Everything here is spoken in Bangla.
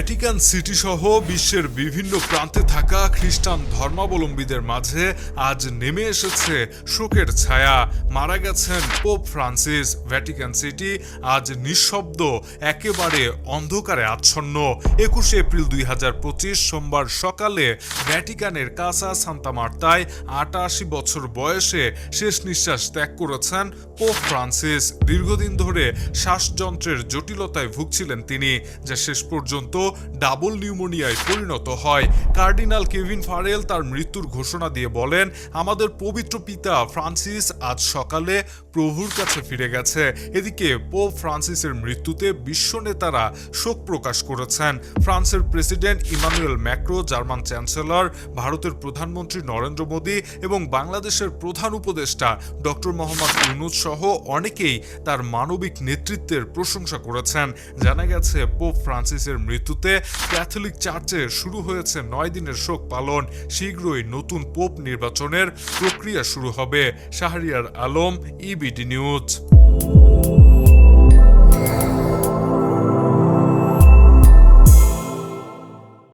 ভ্যাটিকান সিটি সহ বিশ্বের বিভিন্ন প্রান্তে থাকা খ্রিস্টান ধর্মাবলম্বীদের মাঝে আজ নেমে এসেছে শোকের ছায়া। মারা গেছেন পোপ ফ্রান্সিস ভ্যাটিকান সিটি আজ নিঃশব্দ, একেবারে অন্ধকারে আচ্ছন্ন। একুশে এপ্রিল দুই হাজার পঁচিশ সোমবার সকালে ভ্যাটিকানের কাসা সান্তা মার্তায় আটাশি বছর বয়সে শেষ নিঃশ্বাস ত্যাগ করেছেন পোপ ফ্রান্সিস দীর্ঘদিন ধরে শ্বাসযন্ত্রের জটিলতায় ভুগছিলেন তিনি, যা শেষ পর্যন্ত ডাবল নিউমোনিয়ায় পরিণত হয়। কার্ডিনাল কেভিন ফারেল তার মৃত্যুর ঘোষণা দিয়ে বলেন, আমাদের পবিত্র পিতা ফ্রান্সিস আজ সকালে প্রভুর কাছে ফিরে গেছে। এদিকে পোপ ফ্রান্সিসের মৃত্যুতে বিশ্ব নেতারা শোক প্রকাশ করেছেন। ফ্রান্সের president Emmanuel Macron, German chancellor, ভারতের প্রধানমন্ত্রী নরেন্দ্র মোদী এবং বাংলাদেশের প্রধান উপদেষ্টা ডক্টর মোহাম্মদ ইউনুস সহ অনেকেই তার মানবিক নেতৃত্বের প্রশংসা করেছেন। জানা গেছে, পোপ ফ্রান্সিসের মৃত্যুতে ক্যাথলিক চার্চে শুরু হয়েছে নয় দিনের শোক পালন। শীঘ্রই নতুন পোপ নির্বাচনের প্রক্রিয়া শুরু হবে। Shahriar Alam EBD news